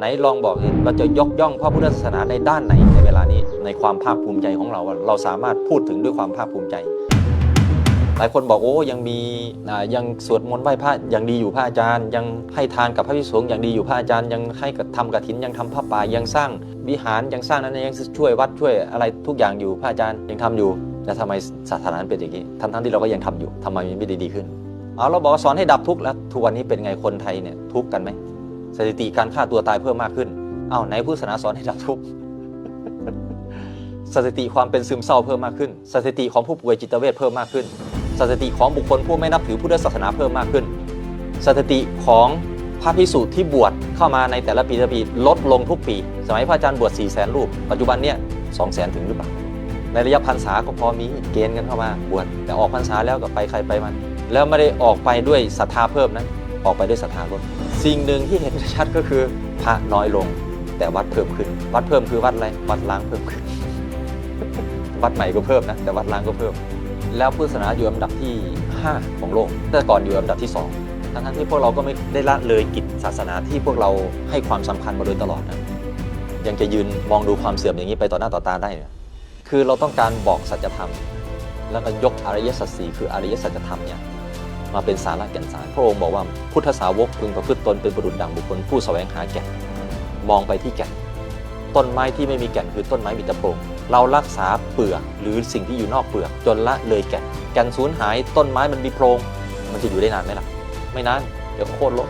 ไหนลองบอกเราจะยกย่องพระพุทธศาสนาในด้านไหนในเวลานี้ในความภาคภูมิใจของเราเราสามารถพูดถึงด้วยความภาคภูมิใจ หลายคนบอกโอ้ยังมียังสวดมนต์ไหว้พระอยังดีอยู่พระอาจารย์ ยังให้ทานกับพระพิสุสงฆ์ยังดีอยู่พระอาจารย์ ยังให้กับทำกฐินยังทำผ้าป่ายังสร้างวิหารยังสร้างนั้นยังช่วยวัดช่วยอะไรทุกอย่างอยู่พระอาจารย์ยังทำอยู่แต่ทำไมสถานะนั้นเป็นอย่างนี้ทั้งทั้งๆที่เราก็ยังทำอยู่ทำไมมันไม่ได้ดีขึ้นเอาเราบอกสอนให้ดับทุกข์แล้วทุกวันนี้เป็นไงคนไทยเนี่ยทุกข์กันไหม สถิติการฆ่าตัวตายเพิ่มมากขึ้น เอ้าไหนพุทธศาสนาสอนให้ดับทุกข์สถิติความเป็นซึมเศร้าเพิ่มมากขึ้น สถิติของผู้ป่วยจิตเวชเพิ่มมากขึ้น สถิติของบุคคลผู้ไม่นับถือพุทธศาสนาเพิ่มมากขึ้น สถิติของพระพิสุที่บวชเข้ามาในแต่ละปีแต่ละปีลดลงทุกปี สมัยพระอาจารย์บวช4 0 0 0 0 0รูป ปัจจุบันเนี่ย2 0 0 0 0 0ถึงหรือเปล่า ในระยะพรรษาก็พอมีเกณฑ์กันเข้ามาบวชแต่ออกพรรษาแล้วก็ไปใครไปมัน แล้วไม่ได้ออกไปด้วยศรัทธาเพิ่มนะออกไปด้วยศรัทธาลด สิ่งหนึ่งที่เห็นชัดก็คือพระน้อยลง แต่วัดเพิ่มขึ้น วัดเพิ่มคือวัดอะไรวัดล้างเพิ่มขึ้น วัดใหม่ก็เพิ่มนะแต่วัดล้างก็เพิ่ม แล้วพุทธศาสนาอยู่อันดับที่ 5 ของโลก แต่ก่อนอยู่อันดับที่ 2 ทั้งๆที่พวกเราก็ไม่ได้ละเลยกิจศาสนาที่พวกเราให้ความสำคัญมาโดยตลอดนะยังจะยืนมองดูความเสื่อมอย่างนี้ไปต่อหน้าต่อตาได้เนี่ยคือเราต้องการบอกสัจธรรม แล้วก็ยกอริยสัจสี่คืออริยสัจธรรมเนี่ย มาเป็นสาระแก่นสาร พระองค์บอกว่าพุทธสาวกพึงประพฤติตนเป็นบุรุษดังบุคคลผู้แสวงหาแก่นมองไปที่แก่น ต้นไม้ที่ไม่มีแก่นคือต้นไม้มีแต่โปร่งเรารักษาเปลือกหรือสิ่งที่อยู่นอกเปลือกจนละเลยแก่นแก่นสูญหายต้นไม้มันมีโพรงมันจะอยู่ได้นานไหมล่ะ ไม่นานเดี๋ยวโค่นลง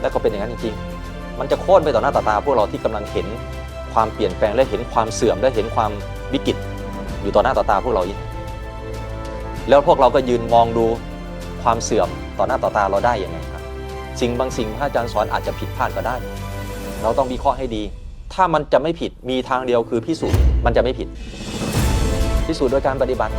และก็เป็นอย่างนั้นจริงๆ มันจะโค่นไปต่อหน้าต่อตาพวกเราที่กำลังเห็นความเปลี่ยนแปลงและเห็นความเสื่อมและเห็นความวิกฤตอยู่ต่อหน้าต่อตาพวกเราอยู่แล้วพวกเราก็ยืนมองดู ความเสื่อมต่อหน้าต่อตาเราได้ยังไงครับ สิ่งบางสิ่งพระอาจารย์สอนอาจจะผิดพลาดก็ได้ เราต้องวิเคราะห์ให้ดี ถ้ามันจะไม่ผิดมีทางเดียวคือพิสูจน์มันจะไม่ผิด พิสูจน์โดยการปฏิบัติ